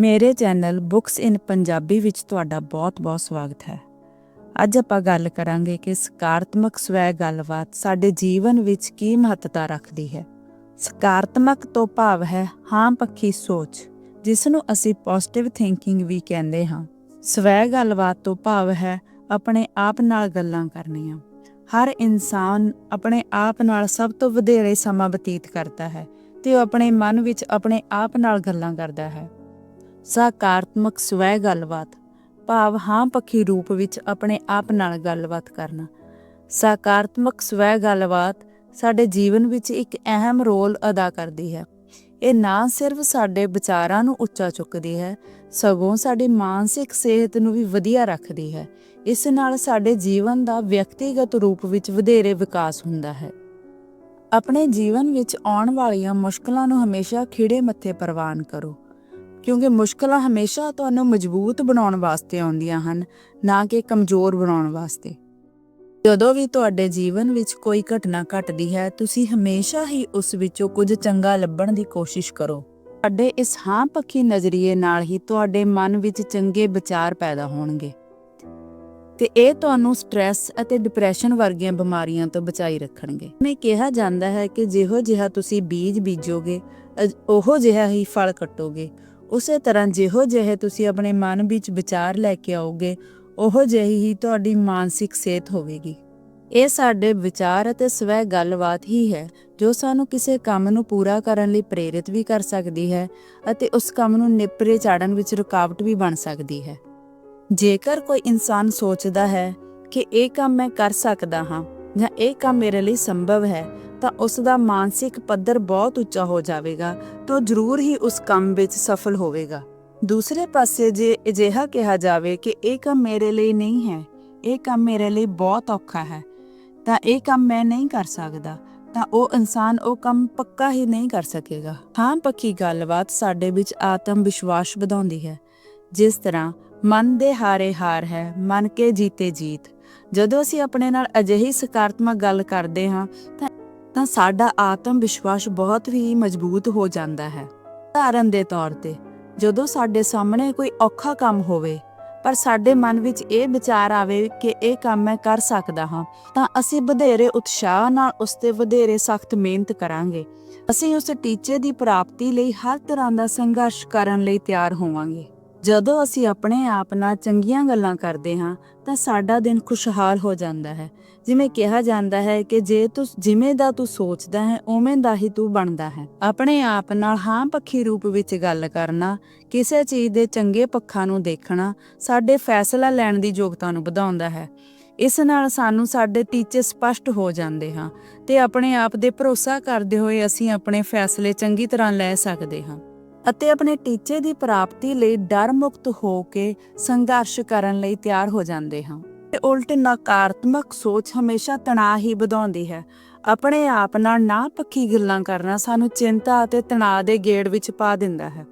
ਮੇਰੇ channel books ਇਨ ਪੰਜਾਬੀ ਵਿੱਚ ਤੁਹਾਡਾ ਬਹੁਤ-ਬਹੁਤ ਸਵਾਗਤ ਹੈ। ਅੱਜ ਆਪਾਂ ਗੱਲ ਕਰਾਂਗੇ ਕਿ ਸਕਾਰਾਤਮਕ ਸਵੈ ਗੱਲਬਾਤ ਸਾਡੇ ਜੀਵਨ ਵਿੱਚ ਕੀ ਮਹੱਤਤਾ ਰੱਖਦੀ ਹੈ। ਸਕਾਰਾਤਮਕ ਤੋਂ ਭਾਵ ਹੈ ਹਾਂ ਪੱਖੀ ਸੋਚ ਜਿਸ ਨੂੰ ਅਸੀਂ ਪੋਜ਼ਿਟਿਵ ਥਿੰਕਿੰਗ ਵੀ ਕਹਿੰਦੇ ਹਾਂ। ਸਵੈ ਗੱਲਬਾਤ ਤੋਂ ਭਾਵ ਹੈ ਆਪਣੇ ਆਪ ਨਾਲ ਗੱਲਾਂ ਕਰਨੀਆਂ। ਹਰ ਇਨਸਾਨ ਆਪਣੇ ਆਪ ਨਾਲ ਸਭ ਤੋਂ ਵਧੇਰੇ ਸਮਾਂ ਬਤੀਤ ਕਰਦਾ ਹੈ ਤੇ ਉਹ ਆਪਣੇ ਮਨ ਵਿੱਚ ਆਪਣੇ ਆਪ ਨਾਲ ਗੱਲਾਂ ਕਰਦਾ ਹੈ। ਸਕਾਰਾਤਮਕ ਸਵੈ ਗੱਲਬਾਤ। ਭਾਵ ਹਾਂ ਪੱਖੀ ਰੂਪ ਵਿੱਚ ਆਪਣੇ ਆਪ ਨਾਲ ਗੱਲਬਾਤ ਕਰਨਾ। ਸਕਾਰਾਤਮਕ ਸਵੈ ਗੱਲਬਾਤ ਸਾਡੇ ਜੀਵਨ ਵਿੱਚ ਇੱਕ ਅਹਿਮ ਰੋਲ ਅਦਾ ਕਰਦੀ ਹੈ। ਇਹ ਨਾ ਸਿਰਫ ਸਾਡੇ ਵਿਚਾਰਾਂ ਨੂੰ ਉੱਚਾ ਚੁੱਕਦੀ ਹੈ, ਸਗੋਂ ਸਾਡੀ ਮਾਨਸਿਕ ਸਿਹਤ ਨੂੰ ਵੀ ਵਧੀਆ ਰੱਖਦੀ ਹੈ। ਇਸ ਨਾਲ ਸਾਡੇ ਜੀਵਨ ਦਾ ਵਿਅਕਤੀਗਤ ਰੂਪ ਵਿੱਚ ਵਧੇਰੇ ਵਿਕਾਸ ਹੁੰਦਾ ਹੈ। ਆਪਣੇ ਜੀਵਨ ਵਿੱਚ ਆਉਣ ਵਾਲੀਆਂ ਮੁਸ਼ਕਲਾਂ ਨੂੰ ਹਮੇਸ਼ਾ ਖਿੜੇ ਮੱਥੇ ਪ੍ਰਵਾਨ ਕਰੋ। ਕਿਉਂਕਿ ਮੁਸ਼ਕਲਾਂ ਹਮੇਸ਼ਾ ਤੁਹਾਨੂੰ ਮਜ਼ਬੂਤ ਬਣਾਉਣ ਵਾਸਤੇ ਆਉਂਦੀਆਂ ਹਨ, ਨਾ ਕਿ ਕਮਜ਼ੋਰ ਬਣਾਉਣ ਵਾਸਤੇ। ਜਦੋਂ ਵੀ ਤੁਹਾਡੇ ਜੀਵਨ ਵਿੱਚ ਕੋਈ ਘਟਨਾ ਘਟਦੀ ਹੈ, ਤੁਸੀਂ ਹਮੇਸ਼ਾ ਹੀ ਉਸ ਵਿੱਚੋਂ ਕੁਝ ਚੰਗਾ ਲੱਭਣ ਦੀ ਕੋਸ਼ਿਸ਼ ਕਰੋ। ਤੁਹਾਡੇ ਇਸ ਹਾਂ ਪੱਖੀ ਨਜ਼ਰੀਏ ਨਾਲ ਹੀ ਤੁਹਾਡੇ ਮਨ ਵਿੱਚ ਚੰਗੇ ਵਿਚਾਰ ਪੈਦਾ ਹੋਣਗੇ। ਤੇ ਇਹ ਤੁਹਾਨੂੰ ਸਟ੍ਰੈਸ ਅਤੇ ਡਿਪਰੈਸ਼ਨ ਵਰਗੀਆਂ ਬਿਮਾਰੀਆਂ ਤੋਂ ਬਚਾਈ ਰੱਖਣਗੇ। ਨੇ ਕਿਹਾ ਜਾਂਦਾ ਹੈ ਕਿ ਜਿਹੋ ਜਿਹਾ ਤੁਸੀਂ ਬੀਜ ਬੀਜੋਗੇ, ਅਜ- ਉਹੋ ਜਿਹਾ ਹੀ ਫਲ ਕੱਟੋਗੇ। ਉਸੇ ਤਰ੍ਹਾਂ ਜਿਹੋ ਜਿਹੇ ਤੁਸੀਂ ਆਪਣੇ ਮਨ ਵਿੱਚ ਵਿਚਾਰ ਲੈ ਕੇ ਆਓਗੇ, ਉਹੋ ਜਿਹੀ ਹੀ ਤੁਹਾਡੀ ਮਾਨਸਿਕ ਸਿਹਤ ਹੋਵੇਗੀ। ਇਹ ਸਾਡੇ ਵਿਚਾਰ ਅਤੇ ਸਵੈ ਗੱਲਬਾਤ ਹੀ ਹੈ, ਜੋ ਸਾਨੂੰ ਕਿਸੇ ਕੰਮ ਨੂੰ ਪੂਰਾ ਕਰਨ ਲਈ ਪ੍ਰੇਰਿਤ ਵੀ ਕਰ ਸਕਦੀ ਹੈ ਅਤੇ ਉਸ ਕੰਮ ਨੂੰ ਨਿਪਰੇ ਚਾੜਨ ਵਿੱਚ ਰੁਕਾਵਟ ਵੀ ਬਣ ਸਕਦੀ ਹੈ। ਜੇਕਰ ਕੋਈ ਇਨਸਾਨ ਸੋਚਦਾ ਹੈ ਕਿ ਇਹ ਕੰਮ ਮੈਂ ਕਰ ਸਕਦਾ ਹਾਂ ਜਾਂ ਇਹ ਕੰਮ ਮੇਰੇ ਲਈ ਸੰਭਵ ਹੈ ਤਾਂ ਉਸ ਦਾ ਮਾਨਸਿਕ ਪੱਧਰ ਬਹੁਤ ਉੱਚਾ ਹੋ ਜਾਵੇਗਾ ਤਾਂ ਜ਼ਰੂਰ ਹੀ ਉਸ ਕੰਮ ਵਿੱਚ ਸਫਲ ਹੋਵੇਗਾ। ਦੂਸਰੇ ਪਾਸੇ ਜੇ ਅਜਿਹਾ ਕਿਹਾ ਜਾਵੇ ਕਿ ਇਹ ਕੰਮ ਮੇਰੇ ਲਈ ਨਹੀਂ ਹੈ, ਇਹ ਕੰਮ ਮੇਰੇ ਲਈ ਬਹੁਤ ਔਖਾ ਹੈ, ਤਾਂ ਇਹ ਕੰਮ ਮੈਂ ਨਹੀਂ ਕਰ ਸਕਦਾ, ਤਾਂ ਉਹ ਇਨਸਾਨ ਉਹ ਕੰਮ ਪੱਕਾ ਹੀ ਨਹੀਂ ਕਰ ਸਕੇਗਾ। ਹਾਂ, ਪੱਕੀ ਗੱਲਬਾਤ ਸਾਡੇ ਵਿੱਚ ਆਤਮ ਵਿਸ਼ਵਾਸ ਵਧਾਉਂਦੀ ਹੈ। ਜਿਸ ਤਰ੍ਹਾਂ ਮਨ ਦੇ ਹਾਰੇ ਹਾਰ ਹੈ, ਮਨ ਕੇ ਜੀਤੇ ਜੀਤ। ਜਦੋਂ ਅਸੀਂ ਆਪਣੇ ਨਾਲ ਅਜਿਹੀ ਸਕਾਰਾਤਮਕ ਗੱਲ ਕਰਦੇ ਹਾਂ ਤਾਂ ਤਾਂ ਸਾਡਾ ਆਤਮ ਵਿਸ਼ਵਾਸ ਬਹੁਤ ਹੀ ਮਜ਼ਬੂਤ ਹੋ ਜਾਂਦਾ ਹੈ। ਉਦਾਹਰਨ ਦੇ ਤੌਰ ਤੇ, ਜਦੋਂ ਸਾਡੇ ਸਾਹਮਣੇ ਕੋਈ ਔਖਾ ਕੰਮ ਹੋਵੇ, ਪਰ ਸਾਡੇ ਮਨ ਵਿੱਚ ਇਹ ਵਿਚਾਰ ਆਵੇ ਕਿ ਇਹ ਕੰਮ ਮੈਂ ਕਰ ਸਕਦਾ ਹਾਂ, ਤਾਂ ਅਸੀਂ ਵਧੇਰੇ ਉਤਸ਼ਾਹ ਨਾਲ ਉਸ ਤੇ ਵਧੇਰੇ ਸਖਤ ਮਿਹਨਤ ਕਰਾਂਗੇ। ਅਸੀਂ ਉਸ ਟੀਚੇ ਦੀ ਪ੍ਰਾਪਤੀ ਲਈ ਹਰ ਤਰ੍ਹਾਂ ਦਾ ਸੰਘਰਸ਼ ਕਰਨ ਲਈ ਤਿਆਰ ਹੋਵਾਂਗੇ। ਜਦੋਂ ਅਸੀਂ ਆਪਣੇ ਆਪ ਨਾਲ ਚੰਗੀਆਂ ਗੱਲਾਂ ਕਰਦੇ ਹਾਂ, ਤਾਂ ਸਾਡਾ ਦਿਨ ਖੁਸ਼ਹਾਲ ਹੋ ਜਾਂਦਾ ਹੈ। ਜਿਵੇਂ ਕਿਹਾ ਜਾਂਦਾ ਹੈ ਕਿ ਜੇ ਤੂੰ ਜਿਵੇਂ ਦਾ ਤੂੰ ਸੋਚਦਾ ਹੈ, ਉਵੇਂ ਦਾ ਹੀ ਤੂੰ ਬਣਦਾ ਹੈ। ਆਪਣੇ ਆਪ ਨਾਲ ਹਾਂ ਪੱਖੀ ਰੂਪ ਵਿੱਚ ਗੱਲ ਕਰਨਾ, ਕਿਸੇ ਚੀਜ਼ ਦੇ ਚੰਗੇ ਪੱਖਾਂ ਨੂੰ ਦੇਖਣਾ, ਸਾਡੇ ਫੈਸਲਾ ਲੈਣ ਦੀ ਯੋਗਤਾ ਨੂੰ ਵਧਾਉਂਦਾ ਹੈ। ਇਸ ਨਾਲ ਸਾਨੂੰ ਸਾਡੇ ਟੀਚੇ ਸਪਸ਼ਟ ਹੋ ਜਾਂਦੇ ਹਾਂ ਤੇ ਆਪਣੇ ਆਪ ਦੇ ਭਰੋਸਾ ਕਰਦੇ ਹੋਏ ਅਸੀਂ ਆਪਣੇ ਫੈਸਲੇ ਚੰਗੀ ਤਰ੍ਹਾਂ ਲੈ ਸਕਦੇ ਹਾਂ। ਅਤੇ ਆਪਣੇ ਟੀਚੇ ਦੀ ਪ੍ਰਾਪਤੀ ਲਈ ਡਰ ਮੁਕਤ ਹੋ ਕੇ ਸੰਘਰਸ਼ ਕਰਨ ਲਈ ਤਿਆਰ ਹੋ ਜਾਂਦੇ ਹਾਂ। ਤੇ ਉਲਟ ਨਕਾਰਾਤਮਕ ਸੋਚ ਹਮੇਸ਼ਾ ਤਣਾਅ ਹੀ ਵਧਾਉਂਦੀ ਹੈ। ਆਪਣੇ ਆਪ ਨਾਲ ਨਾ ਪੱਕੀ ਗੱਲਾਂ ਕਰਨਾ ਸਾਨੂੰ ਚਿੰਤਾ ਅਤੇ ਤਣਾਅ ਦੇ ਗੇੜ ਵਿੱਚ ਪਾ ਦਿੰਦਾ ਹੈ।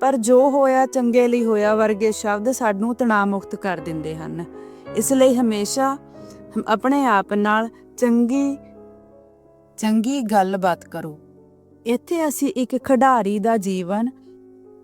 ਪਰ ਜੋ ਹੋਇਆ ਚੰਗੇ ਲਈ ਹੋਇਆ ਵਰਗੇ ਸ਼ਬਦ ਸਾਨੂੰ ਤਣਾਅ ਮੁਕਤ ਕਰ ਦਿੰਦੇ ਹਨ। ਇਸ ਲਈ ਹਮੇਸ਼ਾ ਆਪਣੇ ਆਪ ਨਾਲ ਚੰਗੀ ਚੰਗੀ ਗੱਲਬਾਤ ਕਰੋ। ਇੱਥੇ ਅਸੀਂ ਇੱਕ ਖਿਡਾਰੀ ਦਾ ਜੀਵਨ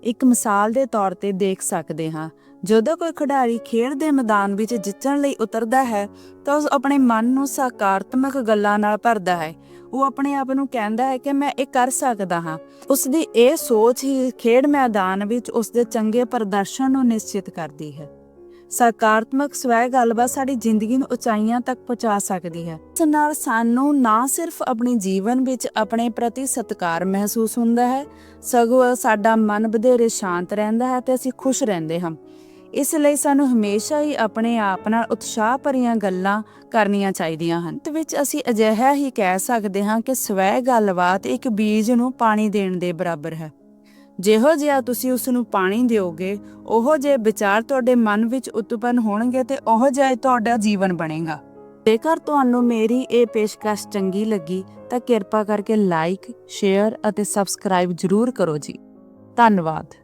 ਇੱਕ ਮਿਸਾਲ ਦੇ ਤੌਰ ਤੇ ਦੇਖ ਸਕਦੇ ਹਾਂ। ਜਦੋਂ ਕੋਈ ਖਿਡਾਰੀ ਖੇਡ ਦੇ ਮੈਦਾਨ ਵਿੱਚ ਜਿੱਤਣ ਲਈ ਉਤਰਦਾ ਹੈ, ਤਾਂ ਉਸ ਆਪਣੇ ਮਨ ਨੂੰ ਸਕਾਰਾਤਮਕ ਗੱਲਾਂ ਨਾਲ ਭਰਦਾ ਹੈ। ਉਹ ਆਪਣੇ ਆਪ ਨੂੰ ਕਹਿੰਦਾ ਹੈ ਕਿ ਮੈਂ ਇਹ ਕਰ ਸਕਦਾ ਹਾਂ। ਉਸ ਦੀ ਇਹ ਸੋਚ ਹੀ ਖੇਡ ਮੈਦਾਨ ਵਿੱਚ ਉਸ ਦੇ ਚੰਗੇ ਪ੍ਰਦਰਸ਼ਨ ਨੂੰ ਨਿਸ਼ਚਿਤ ਕਰਦੀ ਹੈ। ਸਕਾਰਾਤਮਕ ਸਵੈ ਗੱਲਬਾਤ ਸਾਡੀ ਜ਼ਿੰਦਗੀ ਨੂੰ ਉਚਾਈਆਂ ਤੱਕ ਪਹੁੰਚਾ ਸਕਦੀ ਹੈ। ਇਸ ਨਾਲ ਸਾਨੂੰ ਨਾ ਸਿਰਫ ਆਪਣੇ ਜੀਵਨ ਵਿੱਚ ਆਪਣੇ ਪ੍ਰਤੀ ਸਤਿਕਾਰ ਮਹਿਸੂਸ ਹੁੰਦਾ ਹੈ, ਸਗੋਂ ਸਾਡਾ ਮਨ ਵਧੇਰੇ ਸ਼ਾਂਤ ਰਹਿੰਦਾ ਹੈ ਤੇ ਅਸੀਂ ਖੁਸ਼ ਰਹਿੰਦੇ ਹਾਂ। ਇਸ ਲਈ ਸਾਨੂੰ ਹਮੇਸ਼ਾ ਹੀ ਆਪਣੇ ਆਪ ਨਾਲ ਉਤਸ਼ਾਹ ਭਰੀਆਂ ਗੱਲਾਂ ਕਰਨੀਆਂ ਚਾਹੀਦੀਆਂ ਹਨ। ਤੇ ਵਿੱਚ ਅਸੀਂ ਅਜਿਹਾ ਹੀ ਕਹਿ ਸਕਦੇ ਹਾਂ ਕਿ ਸਵੈ ਗੱਲਬਾਤ ਇੱਕ ਬੀਜ ਨੂੰ ਪਾਣੀ ਦੇਣ ਦੇ ਬਰਾਬਰ ਹੈ। ਜਿਹੋ ਜਿਹਾ ਤੁਸੀਂ ਉਸ ਨੂੰ ਪਾਣੀ ਦਿਓਗੇ, ਉਹੋ ਜਿਹੇ ਵਿਚਾਰ ਤੁਹਾਡੇ ਮਨ ਵਿੱਚ ਉਤਪੰਨ ਹੋਣਗੇ ਤੇ ਉਹੋ ਜਿਹਾ ਤੁਹਾਡਾ ਜੀਵਨ ਬਣੇਗਾ। ਜੇਕਰ ਤੁਹਾਨੂੰ ਮੇਰੀ ਇਹ ਪੇਸ਼ਕਸ਼ ਚੰਗੀ ਲੱਗੀ, ਤਾਂ ਕਿਰਪਾ ਕਰਕੇ ਲਾਈਕ ਸ਼ੇਅਰ ਅਤੇ ਸਬਸਕ੍ਰਾਈਬ ਜ਼ਰੂਰ ਕਰੋ ਜੀ। ਧੰਨਵਾਦ।